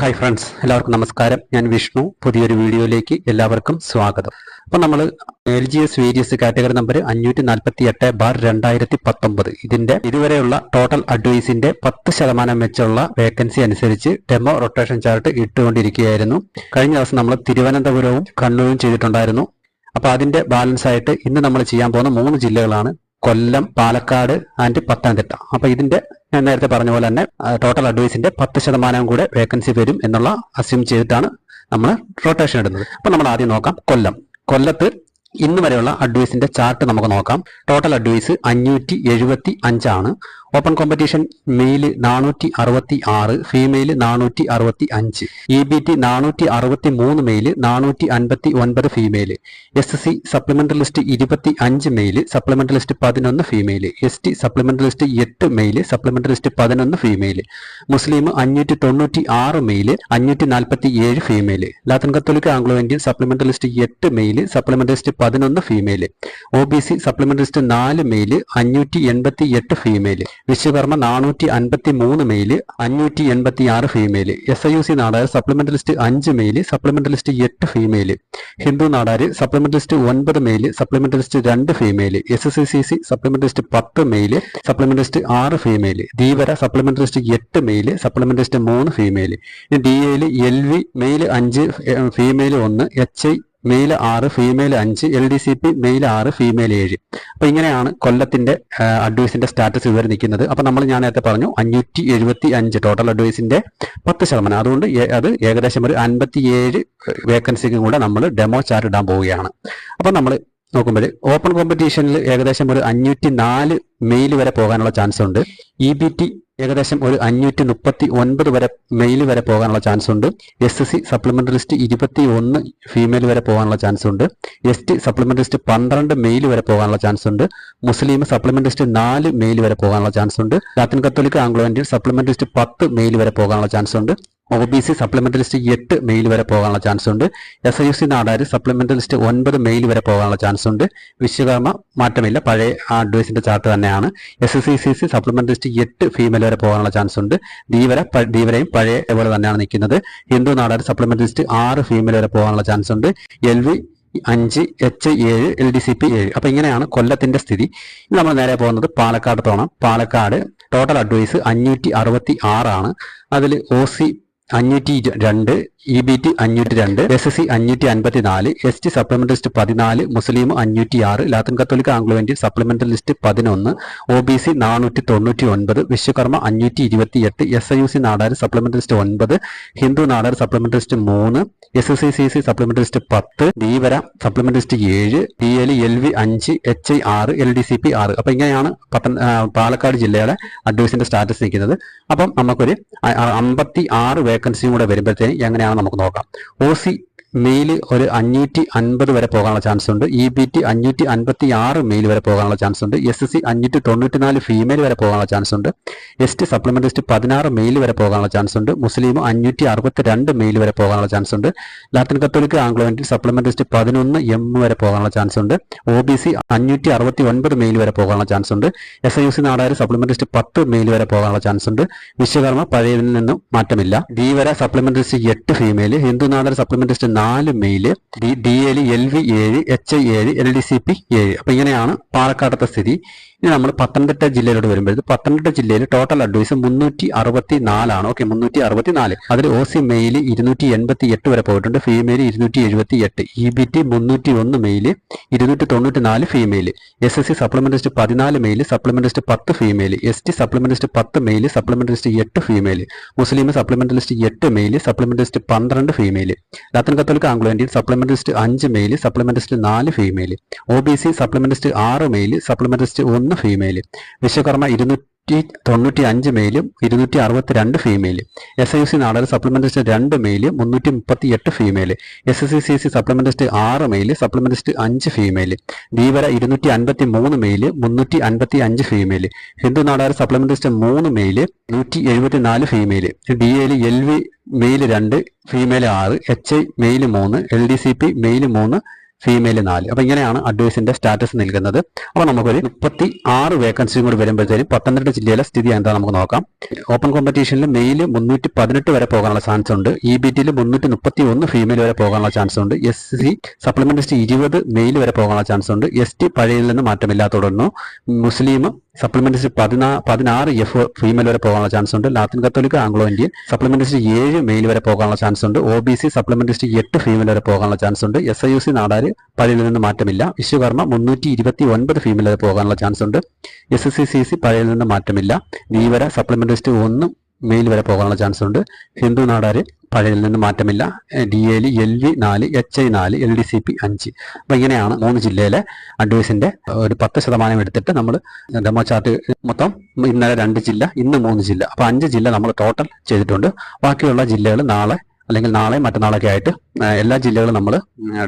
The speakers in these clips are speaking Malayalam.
ഹായ് ഫ്രണ്ട്സ് എല്ലാവർക്കും നമസ്കാരം. ഞാൻ വിഷ്ണു. പുതിയൊരു വീഡിയോയിലേക്ക് എല്ലാവർക്കും സ്വാഗതം. അപ്പൊ നമ്മൾ L G S various category number അഞ്ഞൂറ്റി നാൽപ്പത്തി എട്ട് ബാർ രണ്ടായിരത്തി പത്തൊമ്പത് ഇതിന്റെ ഇതുവരെയുള്ള ടോട്ടൽ അഡ്വൈസിന്റെ പത്ത് ശതമാനം വെച്ചുള്ള വേക്കൻസി അനുസരിച്ച് ഡെമോ റൊട്ടേഷൻ ചാർട്ട് ഇട്ടുകൊണ്ടിരിക്കുകയായിരുന്നു. കഴിഞ്ഞ ദിവസം നമ്മൾ തിരുവനന്തപുരവും കണ്ണൂരും ചെയ്തിട്ടുണ്ടായിരുന്നു. അപ്പൊ അതിന്റെ ബാലൻസ് ആയിട്ട് ഇന്ന് നമ്മൾ ചെയ്യാൻ പോകുന്ന മൂന്ന് ജില്ലകളാണ് കൊല്ലം പാലക്കാട് ആൻഡ് പത്തനംതിട്ട. അപ്പൊ ഇതിന്റെ ഞാൻ നേരത്തെ പറഞ്ഞ പോലെ തന്നെ ടോട്ടൽ അഡ്വൈസിന്റെ പത്ത് ശതമാനം കൂടെ വേക്കൻസി വരും എന്നുള്ള അസ്യൂം ചെയ്തിട്ടാണ് നമ്മൾ റൊട്ടേഷൻ ഇടുന്നത്. അപ്പൊ നമ്മൾ ആദ്യം നോക്കാം കൊല്ലം. കൊല്ലത്ത് ഇന്ന് വരെയുള്ള അഡ്വൈസിന്റെ ചാർട്ട് നമുക്ക് നോക്കാം. ടോട്ടൽ അഡ്വൈസ് അഞ്ഞൂറ്റി എഴുപത്തി അഞ്ചാണ്. ഓപ്പൺ കോമ്പറ്റീഷൻ മെയിൽ നാനൂറ്റി അറുപത്തി ആറ് ഫീമെയിൽ നാനൂറ്റി അറുപത്തി അഞ്ച് ഇ ബി ടി നാനൂറ്റി അറുപത്തി മൂന്ന് മെയിൽ നാനൂറ്റി അൻപത്തി ഒൻപത് female S C supplementary list ഇരുപത്തി അഞ്ച് മെയിൽ സപ്ലിമെന്ററി ലിസ്റ്റ് പതിനൊന്ന് female S T supplementary list എട്ട് മെയിൽ സപ്ലിമെന്ററി ലിസ്റ്റ് പതിനൊന്ന് ഫീമെയിൽ മുസ്ലിം അഞ്ഞൂറ്റി തൊണ്ണൂറ്റി ആറ് മെയിൽ അഞ്ഞൂറ്റി നാൽപ്പത്തി ഏഴ് female Latin Catholic Anglo Indian supplementary list എട്ട് മെയിൽ സപ്ലിമെന്ററി ലിസ്റ്റ് പതിനൊന്ന് female O B C supplementary list നാല് മെയിൽ അഞ്ഞൂറ്റി എൺപത്തി എട്ട് ഫീമെയിൽ വിശ്വകർമ്മ നാനൂറ്റി അൻപത്തി മൂന്ന് മെയിൽ അഞ്ഞൂറ്റി എൺപത്തി ആറ് female S I U C Nadar supplement list അഞ്ച് മെയിൽ സപ്ലിമെന്റ് ലിസ്റ്റ് എട്ട് female Hindu Nadar supplement list ഒൻപത് മെയിൽ സപ്ലിമെന്റ് ലിസ്റ്റ് രണ്ട് female S S C C supplement list പത്ത് മെയിൽ സപ്ലിമെന്റ് ലിസ്റ്റ് ആറ് ഫീമെയിൽ ധീവര സപ്ലിമെന്റ് ലിസ്റ്റ് എട്ട് മെയിൽ സപ്ലിമെന്റ് ലിസ്റ്റ് മൂന്ന് ഫീമെയിൽ ഡി എയിൽ എൽ വി മെയിൽ അഞ്ച് ഫീമെയിൽ ഒന്ന് എച്ച് ഐ മെയിൽ ആറ് ഫീമെയിൽ അഞ്ച് L D C P male ആറ് ഫീമെയിൽ ഏഴ്. അപ്പോൾ ഇങ്ങനെയാണ് കൊല്ലത്തിന്റെ അഡ്വൈസിന്റെ സ്റ്റാറ്റസ് ഇതുവരെ നിൽക്കുന്നത്. അപ്പോൾ നമ്മൾ ഞാൻ നേരത്തെ പറഞ്ഞു അഞ്ഞൂറ്റി എഴുപത്തി അഞ്ച് ടോട്ടൽ അഡ്വൈസിന്റെ പത്ത് ശതമാനം. അതുകൊണ്ട് അത് ഏകദേശം ഒരു അൻപത്തി ഏഴ് വേക്കൻസിക്കും കൂടെ നമ്മൾ ഡെമോ ചാർട്ട് ഇടാൻ പോവുകയാണ്. അപ്പോൾ നമ്മൾ നോക്കുമ്പോൾ ഓപ്പൺ കോമ്പറ്റീഷനിൽ ഏകദേശം ഒരു അഞ്ഞൂറ്റി നാല് മെയിൽ വരെ പോകാനുള്ള ചാൻസ് ഉണ്ട്. ഇ ബി ടി ഏകദേശം ഒരു അഞ്ഞൂറ്റി മുപ്പത്തി ഒൻപത് വരെ മെയിൽ വരെ പോകാനുള്ള ചാൻസ് ഉണ്ട് എസ് സി സപ്ലിമെന്ററി ലിസ്റ്റ് ഇരുപത്തി ഒന്ന് ഫീമെയിൽ വരെ പോകാനുള്ള ചാൻസ് ഉണ്ട് എസ് ടി സപ്ലിമെന്ററി ലിസ്റ്റ് പന്ത്രണ്ട് മെയിൽ വരെ പോകാനുള്ള ചാൻസ് ഉണ്ട് മുസ്ലിം സപ്ലിമെന്ററി ലിസ്റ്റ് നാല് മെയിൽ വരെ പോകാനുള്ള ചാൻസ് ഉണ്ട് Latin Catholic Anglo Indian supplementary list പത്ത് മെയിൽ വരെ പോകാനുള്ള ചാൻസ് ഉണ്ട് O B C supplementary list എട്ട് മെയിൽ വരെ പോകാനുള്ള ചാൻസ് ഉണ്ട്. S I C Nadar supplementary list ഒൻപത് മെയിൽ വരെ പോകാനുള്ള ചാൻസ് ഉണ്ട്. വിശ്വകർമ്മ മാറ്റമില്ല. പഴയ അഡ്വൈസിന്റെ ചാർട്ട് തന്നെയാണ്. S S C C C list എട്ട് ഫീമെയിൽ വരെ പോകാനുള്ള ചാൻസ് ഉണ്ട്. ധീവര ധീവരയും പഴയ പോലെ തന്നെയാണ് നിൽക്കുന്നത്. ഹിന്ദു നാടാര് സപ്ലിമെന്ററി ലിസ്റ്റ് ആറ് ഫീമെയിൽ വരെ പോകാനുള്ള ചാൻസ് ഉണ്ട്. എൽ വി അഞ്ച് എച്ച് ഏഴ് എൽ ഡി സി പി ഏഴ്. അപ്പൊ ഇങ്ങനെയാണ് കൊല്ലത്തിന്റെ സ്ഥിതി. നമ്മൾ നേരെ പോകുന്നത് പാലക്കാട് തോണം പാലക്കാട് ടോട്ടൽ അഡ്വൈസ് അഞ്ഞൂറ്റി അറുപത്തി ആറാണ്. അതിൽ ഒ സി അഞ്ഞൂറ്റി രണ്ട് ഇ ബി ടി അഞ്ഞൂറ്റി രണ്ട് എസ് എസ് സി അഞ്ഞൂറ്റി അൻപത്തി നാല് എസ് ടി സപ്ലിമെന്ററി ലിസ്റ്റ് പതിനാല് മുസ്ലിം അഞ്ഞൂറ്റി ആറ് Latin Catholic Anglo Indian supplementary list പതിനൊന്ന് ഒ ബി സി നാനൂറ്റി തൊണ്ണൂറ്റി ഒൻപത് വിശ്വകർമ്മ അഞ്ഞൂറ്റി ഇരുപത്തി എട്ട് S I U C Nadar supplementary list ഒൻപത് ഹിന്ദു നാടാർ സപ്ലിമെന്ററി ലിസ്റ്റ് മൂന്ന് S S C C C supplementary list പത്ത് ധീവര സപ്ലിമെന്ററി ലിസ്റ്റ് ഏഴ് ഡി എൽ എൽ വി അഞ്ച് എച്ച് ഐ ആറ് എൽ ഡി സി പി ആറ്. അപ്പൊ ഇങ്ങനെയാണ് പത്തന പാലക്കാട് ജില്ലയുടെ അഡ്വൈസിന്റെ സ്റ്റാറ്റസ് നിൽക്കുന്നത്. അപ്പം നമുക്കൊരു അമ്പത്തി ആറ് വേക്കൻസിയും കൂടെ വരുമ്പോഴത്തേന് എങ്ങനെയാണ് നമുക്ക് നോക്കാം ഒ സി മെയിൽ ഒരു അഞ്ഞൂറ്റി അൻപത് വരെ പോകാനുള്ള ചാൻസ് ഉണ്ട് ഇ ബി ടി അഞ്ഞൂറ്റി അൻപത്തി ആറ് മെയിൽ വരെ പോകാനുള്ള ചാൻസ് ഉണ്ട് എസ് സി അഞ്ഞൂറ്റി തൊണ്ണൂറ്റി നാല് ഫീമെയിൽ വരെ പോകാനുള്ള ചാൻസ് ഉണ്ട് എസ് ടി സപ്ലിമെന്റ് ലിസ്റ്റ് പതിനാറ് മെയിൽ വരെ പോകാനുള്ള ചാൻസ് ഉണ്ട് മുസ്ലിം അഞ്ഞൂറ്റി അറുപത്തി രണ്ട് മെയിൽ വരെ പോകാനുള്ള ചാൻസ് ഉണ്ട് Latin Catholic Anglo Indian supplement list പതിനൊന്ന് എം വരെ പോകാനുള്ള ചാൻസ് ഉണ്ട് ഒ ബി സി അഞ്ഞൂറ്റി അറുപത്തി ഒൻപത് മെയിൽ വരെ പോകാനുള്ള ചാൻസ് ഉണ്ട് S I U C Nadar supplement list പത്ത് മെയിൽ വരെ പോകാനുള്ള ചാൻസ് ഉണ്ട് വിശ്വകർമ്മ പഴയതിൽ നിന്നും മാറ്റമില്ല. ധീവര സപ്ലിമെന്റ് ലിസ്റ്റ് എട്ട് female Hindu Nadar supplement list നാല് male D L L V ഏഴ് എച്ച് ഐ ഏഴ് എൽ ഡി സി പി ഏഴ് അപ്പൊ ഇങ്ങനെയാണ് പാലക്കാടത്തെ സ്ഥിതി. ഇനി നമ്മൾ പത്തനംതിട്ട ജില്ലയിലോട്ട് വരുമ്പോഴത് പത്തനംതിട്ട ജില്ലയിൽ ടോട്ടൽ അഡ്വൈസ് മുന്നൂറ്റി അറുപത്തി നാലാണ് ഓക്കെ മുന്നൂറ്റി അറുപത്തി നാല് അതിൽ ഒ സി മെയിൽ ഇരുന്നൂറ്റി എൺപത്തി എട്ട് വരെ പോയിട്ടുണ്ട്. ഫീമെയിൽ ഇരുന്നൂറ്റി എഴുപത്തി എട്ട് ഇ ബി ടി മുന്നൂറ്റി ഒന്ന് മെയിൽ ഇരുന്നൂറ്റി തൊണ്ണൂറ്റി നാല് female S S C supplement list പതിനാല് മെയിൽ സപ്ലിമെന്റ് ലിസ്റ്റ് പത്ത് female S T supplement list പത്ത് മെയിൽ സപ്ലിമെന്റ് ലിസ്റ്റ് എട്ട് ഫീമെയിൽ മുസ്ലിം സപ്ലിമെന്റ് ലിസ്റ്റ് എട്ട് മെയിൽ സപ്ലിമെന്റ് ലിസ്റ്റ് പന്ത്രണ്ട് female Latin Catholic Anglo Indian supplementary list അഞ്ച് മെയിൽ സപ്ലിമെന്റിസ്റ്റ് നാല് female O B C supplement list ആറ് മെയിൽ സപ്ലിമെന്റിസ്റ്റ് ഒന്ന് ഫീമെയിൽ വിശ്വകർമ്മ ഇരുന്നൂറ്റി തൊണ്ണൂറ്റി അഞ്ച് മെയിലും ഇരുന്നൂറ്റി അറുപത്തി രണ്ട് ഫീമെയിൽ എസ് ഐ സി നാടക സപ്ലിമെന്റ് ലിസ്റ്റ് രണ്ട് മെയിൽ മുന്നൂറ്റി മുപ്പത്തി എട്ട് female S S C C supplement list ആറ് മെയിൽ സപ്ലിമെന്റ് ലിസ്റ്റ് അഞ്ച് ഫീമെയിൽ ധീവര ഇരുന്നൂറ്റി അൻപത്തി മൂന്ന് മെയിൽ മുന്നൂറ്റി അൻപത്തി അഞ്ച് ഫീമെയിൽ ഹിന്ദു നാടക സപ്ലിമെന്റ് ലിസ്റ്റ് മൂന്ന് മെയിൽ നൂറ്റി എഴുപത്തി നാല് female D L L V male രണ്ട് ഫീമെയിൽ ആറ് എച്ച് ഐ മെയിൽ മൂന്ന് L D C P male മൂന്ന് ഫീമെയിൽ നാല്. അപ്പൊ ഇങ്ങനെയാണ് അഡ്വൈസിന്റെ സ്റ്റാറ്റസ് നൽകുന്നത്. അപ്പോൾ നമുക്കൊരു മുപ്പത്തി ആറ് വേക്കൻസിയും കൂടി വരുമ്പോഴത്തേനും പത്തനംതിട്ട ജില്ലയിലെ സ്ഥിതി എന്താ നമുക്ക് നോക്കാം. ഓപ്പൺ കോമ്പറ്റീഷനിൽ മെയിൽ മുന്നൂറ്റി പതിനെട്ട് വരെ പോകാനുള്ള ചാൻസ് ഉണ്ട്. ഇ ബി ടിയിൽ മുന്നൂറ്റി മുപ്പത്തി ഒന്ന് ഫീമെയിൽ വരെ പോകാനുള്ള ചാൻസ് ഉണ്ട്. എസ് സി സപ്ലിമെന്റ് ഇരുപത് മെയിൽ വരെ പോകാനുള്ള ചാൻസ് ഉണ്ട്. എസ് ടി പഴയതിൽ നിന്ന് മാറ്റമില്ല തുടർന്നു മുസ്ലിം സപ്ലിമെന്റ് ലിസ്റ്റ് പതിനാ പതിനാറ് എഫ് ഫീമെയിൽ വരെ പോകാനുള്ള ചാൻസ് ഉണ്ട്. Latin Catholic Anglo Indian supplement list ഏഴ് മെയിൽ വരെ പോകാനുള്ള ചാൻസ് ഉണ്ട്. ഒ ബി സി സപ്ലിമെന്റ് എട്ട് ഫീമെയിൽ വരെ പോകാനുള്ള ചാൻസ് ഉണ്ട്. S I U C Nadar പഴയതിൽ നിന്ന് മാറ്റമില്ല. വിശ്വകർമ്മ മുന്നൂറ്റി ഇരുപത്തി ഒൻപത് ഫീമെയിൽ വരെ പോകാനുള്ള ചാൻസ് ഉണ്ട്. S S C C C നിന്ന് മാറ്റമില്ല. നീവര സപ്ലിമെന്റ് ലിസ്റ്റ് ഒന്ന് മെയിൽ വരെ പോകാനുള്ള ചാൻസ് ഉണ്ട്. ഹിന്ദു നാടാര് പഴയതിൽ നിന്ന് മാറ്റമില്ല. ഡി എൽ എൽ വി നാല് എച്ച് ഐ നാല് എൽ ഡി സി പി അഞ്ച്. അപ്പം ഇങ്ങനെയാണ് മൂന്ന് ജില്ലയിലെ അഡ്വൈസിന്റെ ഒരു പത്ത് ശതമാനം എടുത്തിട്ട് നമ്മൾ ഡെമോ ചാർട്ട് മൊത്തം ഇന്നലെ രണ്ട് ജില്ല ഇന്ന് മൂന്ന് ജില്ല. അപ്പോൾ അഞ്ച് ജില്ല നമ്മൾ ടോട്ടൽ ചെയ്തിട്ടുണ്ട്. ബാക്കിയുള്ള ജില്ലകൾ നാളെ അല്ലെങ്കിൽ നാളെ മറ്റന്നാളൊക്കെ ആയിട്ട് എല്ലാ ജില്ലകളും നമ്മൾ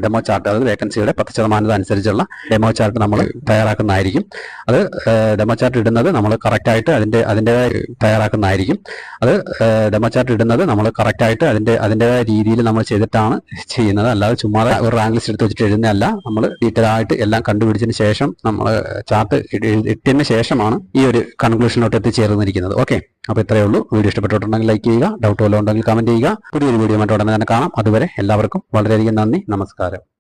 ഡെമോ ചാർട്ട് അതായത് വേക്കൻസിയുടെ പത്ത് ശതമാനത്തിന് അനുസരിച്ചുള്ള ഡെമോ ചാർട്ട് നമ്മൾ തയ്യാറാക്കുന്നതായിരിക്കും. അത് ഡെമോ ചാർട്ട് ഇടുന്നത് നമ്മൾ കറക്റ്റായിട്ട് അതിന്റെ അതിന്റെതായ തയ്യാറാക്കുന്നതായിരിക്കും. അത് ഡെമോ ചാർട്ട് ഇടുന്നത് നമ്മൾ കറക്റ്റായിട്ട് അതിന്റെ അതിന്റെതായ രീതിയിൽ നമ്മൾ ചെയ്തിട്ടാണ് ചെയ്യുന്നത്. അല്ലാതെ ചുമ്മാതെ ഒരു റാങ്ക് ലിസ്റ്റ് എടുത്ത് വെച്ചിട്ട് എഴുതുന്നതല്ല. നമ്മൾ ഡീറ്റെയിൽ ആയിട്ട് എല്ലാം കണ്ടുപിടിച്ചതിന് ശേഷം നമ്മൾ ചാർട്ട് ഇട്ടതിന് ശേഷമാണ് ഈ ഒരു കൺക്ലൂഷനിലോട്ട് എത്തിച്ചേർന്നിരിക്കുന്നത്. ഓക്കെ അപ്പോൾ ഇത്രയേ ഉള്ളൂ. വീഡിയോ ഇഷ്ടപ്പെട്ടിട്ടുണ്ടെങ്കിൽ ലൈക്ക് ചെയ്യുക. ഡൗട്ട് വല്ലതും ഉണ്ടെങ്കിൽ കമന്റ് ചെയ്യുക. പുതിയൊരു വീഡിയോ മറ്റോ ഉടനെ തന്നെ കാണാം. അതുവരെ എല്ലാവർക്കും വളരെയധികം നന്ദി. നമസ്കാരം.